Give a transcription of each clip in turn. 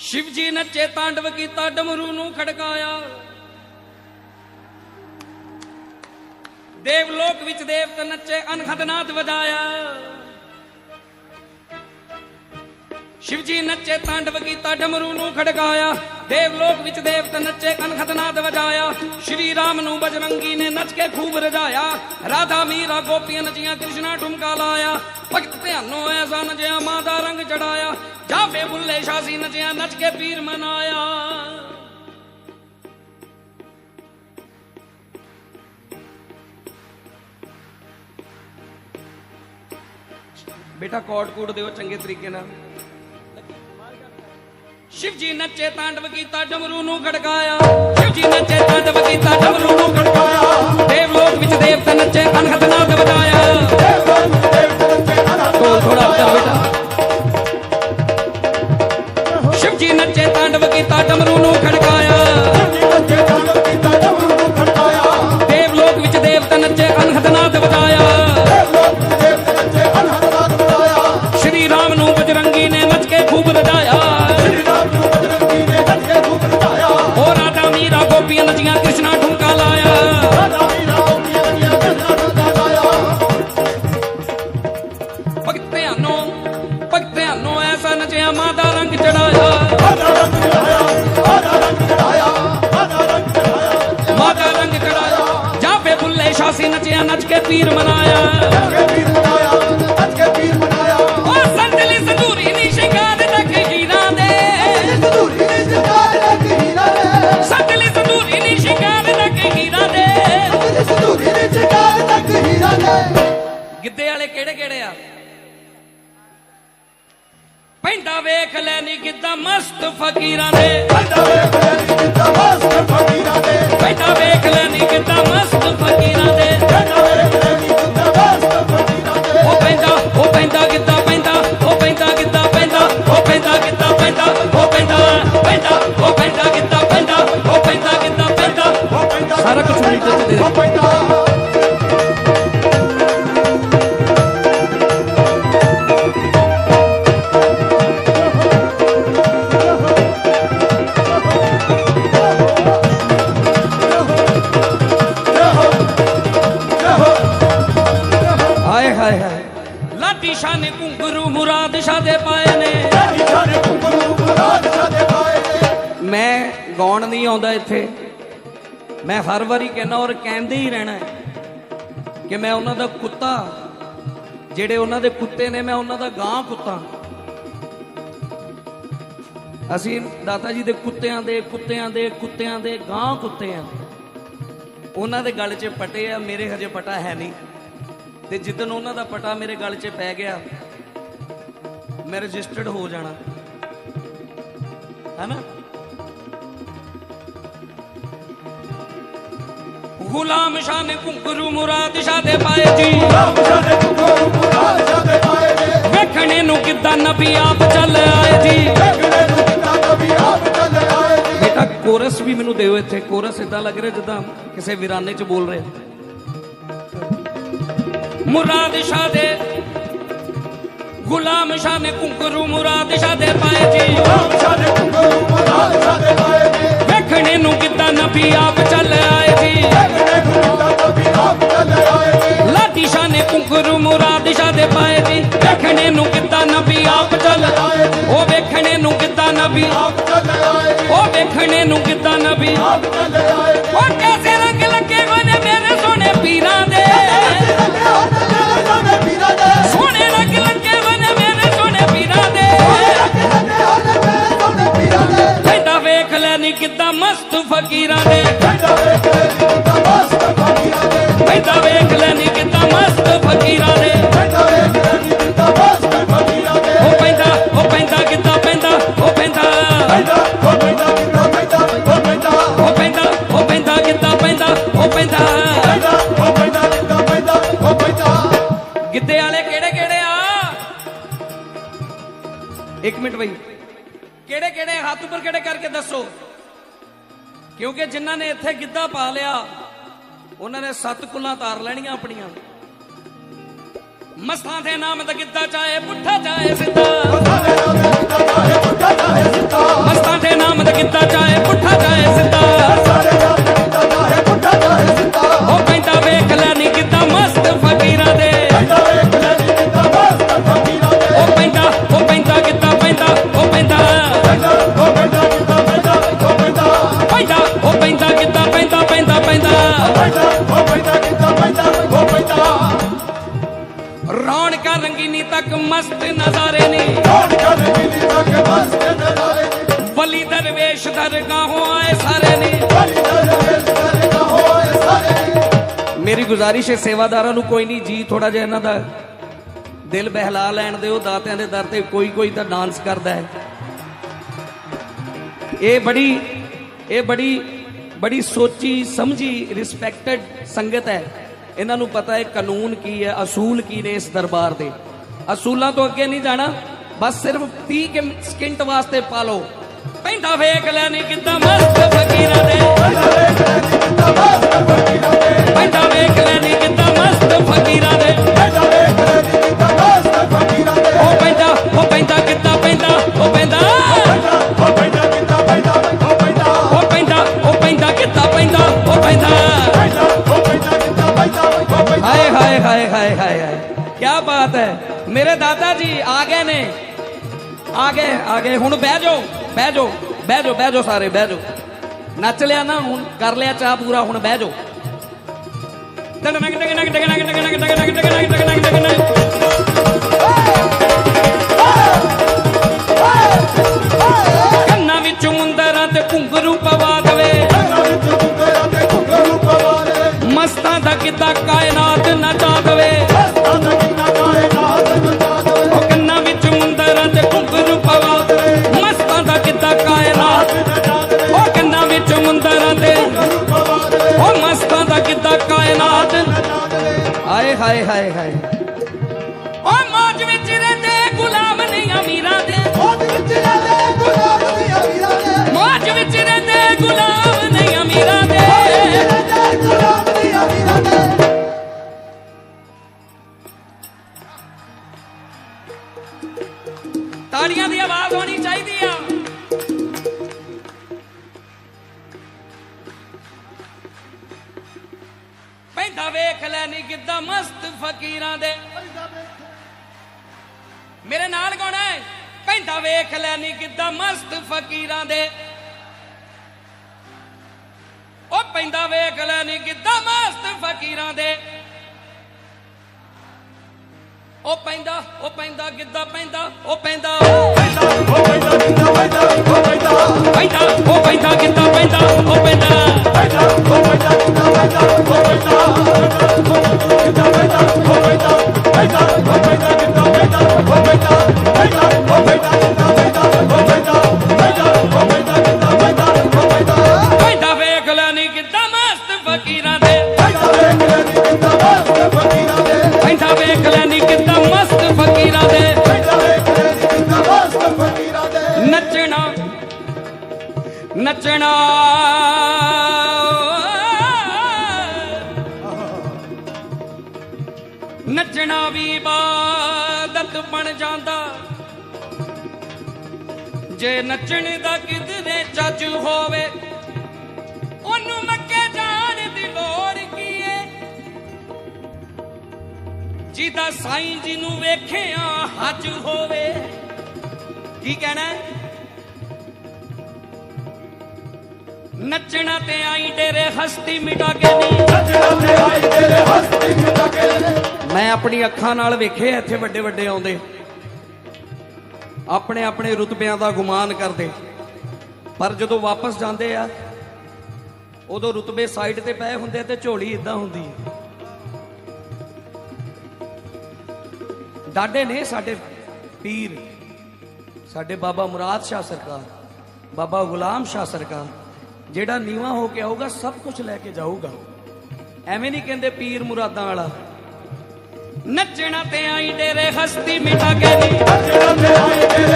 ਸ਼ਿਵ ਜੀ ਨੱਚੇ ਤਾਂਡਵ ਕੀਤਾ, ਡਮਰੂ ਨੂੰ ਖੜਕਾਇਆ। ਦੇਵ ਲੋਕ ਵਿੱਚ ਦੇਵਤ ਨੱਚੇ ਅਨਹਦ ਨਾਦ ਵਜਾਇਆ। ਸ਼ਿਵ ਜੀ ਨੱਚੇ, ਤਾਂਡਵ ਕੀਤਾ, ਡਮਰੂ ਨੂੰ ਖੜਕਾਇਆ। ਦੇਵ ਲੋਕ ਵਿੱਚ ਦੇਵਤ ਨੱਚੇ ਅਨਹਦ ਨਾਦ ਵਜਾਇਆ। ਸ਼੍ਰੀ ਰਾਮ ਨੂੰ ਬਜਰੰਗੀ ਨੇ ਨੱਚ ਕੇ ਖੂਬ ਰਜਾਇਆ। ਰਾਧਾ, ਮੀਰਾ, ਗੋਪੀਆਂ ਨਚੀਆਂ, ਕ੍ਰਿਸ਼ਨਾ ਠੁਮਕਾ ਲਾਇਆ। ਭਗਤ ਧਿਆਨੋ ਐਸਾ ਨਚਿਆ, ਮਾਂ ਦਾ ਰੰਗ ਚੜਾਇਆ। ਜਾਵੇ ਬੁੱਲੇ ਸ਼ਾਸੀ ਨਚਿਆ ਨੱਚ ਕੇ ਪੀਰ ਮਨਾਇਆ। ਬੇਟਾ ਕੋਟ ਕੋਟ ਦਿਓ ਚੰਗੇ ਤਰੀਕੇ ਨਾਲ। ਸ਼ਿਵ ਜੀ ਨੱਚੇ ਤਾਂਡਵ ਕੀਤਾ ਡਮਰੂ ਨੂੰ ਖੜਕਾਇਆ। ਸ਼ਿਵ ਜੀ ਨੱਚੇ ਤਾਂਡਵ ਕੀਤਾ ਡਮਰੂ ਨੂੰ ਖੜਕਾਇਆ। ਦੇਵ ਲੋਕ ਵਿੱਚ ਦੇਵਤ ਨੱਚੇ ਅਨਹਦ ਨਾਦ ਵਜਾਇਆ। ਢੋਲ ਥੋੜਾ ਉੱਚਾ ਬੇਟਾ ਸ਼ਿਵ ਜੀ ਨੱਚੇ ਤਾਂਡਵ ਕੀਤਾ ਡਮਰੂ ਨੂੰ ਖੜਕਾਇਆ ਦੇਵ ਮਸਤ ਫਕੀਰਾਂ ਦੇ ਪੈਂਦਾ ਵੇਖ ਲੈ ਨੀ ਗਿੱਧਾ ਮਸਤ ਫਕੀਰਾਂ ਦੇ ਉਹ ਪੈਂਦਾ ਉਹ ਪੈਂਦਾ ਗਿੱਧਾ ਪੈਂਦਾ ਉਹ ਪੈਂਦਾ ਗਿੱਧਾ ਪੈਂਦਾ ਉਹ ਪੈਂਦਾ ਗਿੱਧਾ ਪੈਂਦਾ ਉਹ ਪੈਂਦਾ ਪੈਂਦਾ ਉਹ ਪੈਂਦਾ ਗਿੱਧਾ ਪੈਂਦਾ ਉਹ ਪੈਂਦਾ ਗਿੱਧਾ ਪੈਂਦਾ। ਸਾਰਾ ਕੁਝ ਮਿਲ ਤੇ ਹਾਏ ਲਾਡੀ ਸ਼ਾਹ ਨੇ। ਘੁੰਗਰੂ ਮੁਰਾਦ ਸ਼ਾਹ ਦੇ ਪਾਏ ਨੇ। ਮੈਂ ਗਾਉਣ ਨਹੀਂ ਆਉਂਦਾ ਇੱਥੇ। ਮੈਂ ਹਰ ਵਾਰੀ ਕਹਿੰਦਾ ਔਰ ਕਹਿੰਦੇ ਹੀ ਰਹਿਣਾ ਹੈ ਕਿ ਮੈਂ ਉਹਨਾਂ ਦਾ ਕੁੱਤਾ ਜਿਹੜੇ ਉਹਨਾਂ ਦੇ ਕੁੱਤੇ ਨੇ ਮੈਂ ਉਹਨਾਂ ਦਾ ਗਾਂ ਕੁੱਤਾ। ਅਸੀਂ ਦਾਤਾ ਜੀ ਦੇ ਕੁੱਤਿਆਂ ਦੇ ਕੁੱਤਿਆਂ ਦੇ ਕੁੱਤਿਆਂ ਦੇ ਗਾਂ ਕੁੱਤੇ ਆ ਉਹਨਾਂ ਦੇ ਗਲ 'ਚ ਪਟੇ ਆ ਮੇਰੇ ਹਜੇ ਪਟਾ ਹੈ ਨਹੀਂ। ਤੇ ਜਿੱਦਨ ਉਹਨਾਂ ਦਾ ਪਟਾ ਮੇਰੇ ਗਲ 'ਚ ਪੈ ਗਿਆ ਮੈਂ ਰਜਿਸਟਰਡ ਹੋ ਜਾਣਾ। ਹੈਨਾ? ਗੁਲਾਮ ਸ਼ਾਹ ਨੇ ਘੁੰਗਰੂ ਮੁਰਾਦ ਸ਼ਾਹ ਦੇ ਪਾਏ ਜੀ। ਵੇਖਣੇ ਨੂੰ ਕਿੱਦਾਂ ਨਬੀ ਆਪ ਚੱਲ ਆਏ ਜੀ। ਬੇਟਾ ਕੋਰਸ ਵੀ ਮੈਨੂੰ ਦਿਓ ਇੱਥੇ। ਕੋਰਸ ਇਦਾਂ ਲੱਗ ਰਿਹਾ ਜਿੱਦਾਂ ਕਿਸੇ ਵੀਰਾਨੇ 'ਚ ਬੋਲ ਰਹੇ। ਮੁਰਾਦ ਸ਼ਾਹ ਦੇ ਗੁਲਾਮ ਸ਼ਾਹ ਨੇ ਘੁੰਗਰੂ ਮੁਰਾਦ ਸ਼ਾਹ ਦੇ ਪਾਏ ਜੀ। ਵੇਖਣੇ ਨੂੰ ਕਿੱਦਾਂ ਨਬੀ ਆਪ ਚੱਲ ਆਏ ਜੀ। ਲਾਡੀ ਸ਼ਾਹ ਨੇ ਘੁੰਗਰੂ ਮੁਰਾਦ ਸ਼ਾਹ ਦੇ ਪਾਏ ਜੀ। ਵੇਖਣੇ ਨੂੰ ਕਿੱਦਾਂ ਨਬੀ ਆਪ ਚੱਲ ਉਹ ਵੇਖਣੇ ਨੂੰ ਕਿੱਦਾਂ ਨਬੀ ਉਹ ਵੇਖਣੇ ਨੂੰ ਕਿੱਦਾਂ ਨਬੀ ਉਹ ਕੈਸੇ ਫਕੀਰਾਂ ਦੇ। ਪੈਂਦਾ ਵੇਖ ਲੈ ਨੀ ਕਿੱਦਾਂ ਮਸਤ ਫਕੀਰਾਂ ਦੇ। ਉਹ ਪੈਂਦਾ ਉਹ ਪੈਂਦਾ ਕਿੱਦਾਂ ਪੈਂਦਾ, ਉਹ ਪੈਂਦਾ। ਉਹ ਪੈਂਦਾ ਉਹ ਪੈਂਦਾ ਕਿੱਦਾਂ ਪੈਂਦਾ, ਉਹ ਪੈਂਦਾ। ਗਿੱਧੇ ਵਾਲੇ ਕਿਹੜੇ ਕਿਹੜੇ ਆ? ਇੱਕ ਮਿੰਟ ਬਈ। ਕਿਹੜੇ ਕਿਹੜੇ? ਹੱਥ ਉੱਪਰ ਕਿਹੜੇ ਕਰਕੇ ਦੱਸੋ? ਕਿਉਂਕਿ ਜਿਨ੍ਹਾਂ ਨੇ ਇੱਥੇ ਗਿੱਧਾ ਪਾ ਲਿਆ, ਉਹਨਾਂ ਨੇ ਸੱਤ ਕੁੱਲਾਂ ਤਾਰ ਲੈਣੀਆਂ ਆਪਣੀਆਂ। ਮਸਤਾਂ ਦੇ ਨਾਮ ਦਾ ਗਿੱਧਾ ਚਾਹੇ ਪੁੱਠਾ ਚਾਹੇ ਸਿੱਧਾ। ਕਾ ਰੰਗੀਨੀ ਤੱਕ ਮਸਤ ਨਜ਼ਾਰੇ ਨੇ। ਜਾਣ ਦਰਵੇਸ਼ ਦਰਗਾਹੋਂ ਆਏ ਸਾਰੇ ਨੇ। ਮੇਰੀ ਗੁਜ਼ਾਰਿਸ਼ ਹੈ ਸੇਵਾਦਾਰਾਂ ਨੂੰ ਕੋਈ ਨਹੀਂ ਜੀ ਥੋੜਾ ਜਿਹਾ ਇਹਨਾਂ ਦਾ ਦਿਲ ਬਹਿਲਾ ਲੈਣ ਦਿਓ ਦਾਤਿਆਂ ਦੇ ਦਰ ਤੇ ਕੋਈ ਕੋਈ ਤਾਂ ਡਾਂਸ ਕਰਦਾ ਹੈ। ਇਹ ਬੜੀ ਇਹ ਬੜੀ ਬੜੀ ਸੋਚੀ ਸਮਝੀ ਰਿਸਪੈਕਟਡ ਸੰਗਤ ਹੈ। ਇਹਨਾਂ ਨੂੰ ਪਤਾ ਹੈ ਕਾਨੂੰਨ ਕੀ ਹੈ, ਅਸੂਲ ਕੀ ਨੇ ਇਸ ਦਰਬਾਰ ਦੇ। ਅਸੂਲਾਂ ਤੋਂ ਅੱਗੇ ਨਹੀਂ ਜਾਣਾ, ਬਸ ਸਿਰਫ 30 ਸਕਿੰਟ ਵਾਸਤੇ ਪਾ ਲਓ ਪੈਂਦਾ ਵੇਖ ਲੈਣੀ ਕਿੱਦਾਂ ਮਸਤ ਹਾਏ ਹਾਏ ਹਾਏ ਹਾਏ ਹਾਏ ਕੀ ਬਾਤ ਹੈ ਮੇਰੇ ਦਾਦਾ ਜੀ ਆ ਗਏ ਨੇ ਆ ਗਏ ਆ ਗਏ ਹੁਣ ਬਹਿ ਜਾਓ ਬਹਿ ਜਾਓ ਬਹਿ ਜਾਓ ਬਹਿ ਜਾਓ ਸਾਰੇ ਬਹਿ ਜਾਓ ਨੱਚ ਲਿਆ ਨਾ ਹੁਣ ਕਰ ਲਿਆ ਚਾਹ ਪੂਰਾ ਹੁਣ ਬਹਿ ਜਾਓ ਟਗ ਟਗ ਟਗ ਟਗ ਟਗ ਟਗ ਟਗ ਟਗ ਟਗ ਟਗ ਟਗ ਟਗ ਹਾਏ ਹਾਏ ਹਾਏ। ਹਾਏ ਉਹ ਮੌਜ ਵਿੱਚ ਰਹਿੰਦੇ ਗੁਲਾਮ ਨਹੀਂ ਅਮੀਰਾਂ ਦੇ। ਮੌਜ ਵਿੱਚ ਰਹਿੰਦੇ ਗੁਲਾਮ ਨਹੀਂ ਅਮੀਰਾਂ ਦੇ। ਤਾੜੀਆਂ ਦੀ ਆਵਾਜ਼ ਹੋਣੀ ਕਿੱਦਾਂ ਮਸਤ ਫਕੀਰਾਂ ਦੇ? ਮੇਰੇ ਨਾਲ ਕੌਣ ਹੈ? ਪੈਂਦਾ ਵੇਖ ਲੈ ਨੀ ਕਿੱਦਾਂ ਮਸਤ ਫਕੀਰਾਂ ਦੇ। ਉਹ ਪੈਂਦਾ ਵੇਖ ਲੈ ਨੀ ਕਿੱਦਾਂ ਮਸਤ ਫਕੀਰਾਂ ਦੇ। ਉਹ ਪੈਂਦਾ ਉਹ ਪੈਂਦਾ ਕਿੱਦਾਂ ਪੈਂਦਾ? ਉਹ ਪੈਂਦਾ ਪੈਂਦਾ, ਉਹ ਪੈਂਦਾ ਕਿੱਦਾਂ ਪੈਂਦਾ, ਉਹ ਪੈਂਦਾ ਨੱਚਣਾ ਨੱਚਣਾ ਵੀ ਇਬਾਦਤ ਬਣ ਜਾਂਦਾ। ਜੇ ਨੱਚਣ ਦਾ ਕਿਧਰੇ ਚੱਜ ਹੋਵੇ, ਉਹਨੂੰ ਮੱਕੇ ਜਾਣ ਦੀ ਲੋੜ ਕੀ ਏ ਜਿਹਦਾ ਸਾਈਂ ਜੀ ਨੂੰ ਵੇਖਿਆ ਹੱਜ ਹੋਵੇ। ਕੀ ਕਹਿਣਾ? ਹੈ? ਨੱਚਣਾ ਤੇ ਆਈ ਡੇਰੇ ਹਸਤੀ ਮਿਟਾ ਕੇ ਨਹੀਂ ਮੈਂ ਆਪਣੀ ਅੱਖਾਂ ਨਾਲ ਵੇਖੇ ਇੱਥੇ ਵੱਡੇ ਵੱਡੇ ਆਉਂਦੇ। ਆਪਣੇ ਆਪਣੇ ਰੁਤਬਿਆਂ ਦਾ ਗੁਮਾਨ ਕਰਦੇ। ਪਰ ਜਦੋਂ ਵਾਪਸ ਜਾਂਦੇ ਆ, ਉਦੋਂ ਰੁਤਬੇ ਸਾਈਡ ਤੇ ਪਏ ਹੁੰਦੇ ਤੇ ਝੋਲੀ ਇਦਾਂ ਹੁੰਦੀ ਹੈ ਡਾਡੇ ਨੇ ਸਾਡੇ ਪੀਰ, ਸਾਡੇ ਬਾਬਾ ਮੁਰਾਦ ਸ਼ਾਹ ਸਰਕਾਰ, ਬਾਬਾ ਗੁਲਾਮ ਸ਼ਾਹ ਸਰਕਾਰ। ਜਿਹੜਾ ਨੀਵਾ ਹੋ ਕੇ ਆਊਗਾ, ਸਭ ਕੁਝ ਲੈ ਕੇ ਜਾਊਗਾ। ਐਵੇਂ ਨਹੀਂ ਕਹਿੰਦੇ ਪੀਰ ਮੁਰਾਦਾਂ ਵਾਲਾ। ਨੱਚਣਾ ਤੇ ਆਈ ਡੇਰੇ ਹਸਤੀ ਮਿਟਾ ਕੇ ਨੀ। ਖਿੱਚ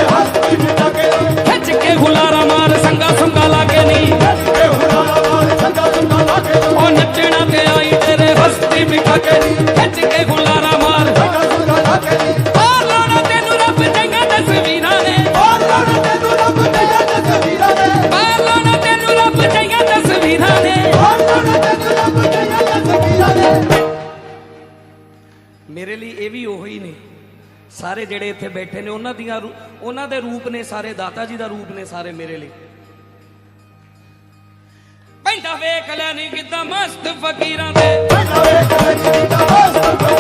ਇਹ ਵੀ ਉਹੀ ਨੇ। ਸਾਰੇ ਜਿਹੜੇ ਇੱਥੇ ਬੈਠੇ ਨੇ, ਉਹਨਾਂ ਦੀਆਂ ਉਹਨਾਂ ਦੇ ਰੂਪ ਨੇ ਸਾਰੇ, ਦਾਤਾ ਜੀ ਦਾ ਰੂਪ ਨੇ ਸਾਰੇ ਮੇਰੇ ਲਈ। ਪੈਂਦਾ ਵੇਖ ਲੈ ਨਹੀਂ ਕਿਦਾਂ ਮਸਤ ਫਕੀਰਾਂ ਦੇ। ਪੈਂਦਾ ਵੇਖ ਲੈ ਕਿਦਾਂ ਮਸਤ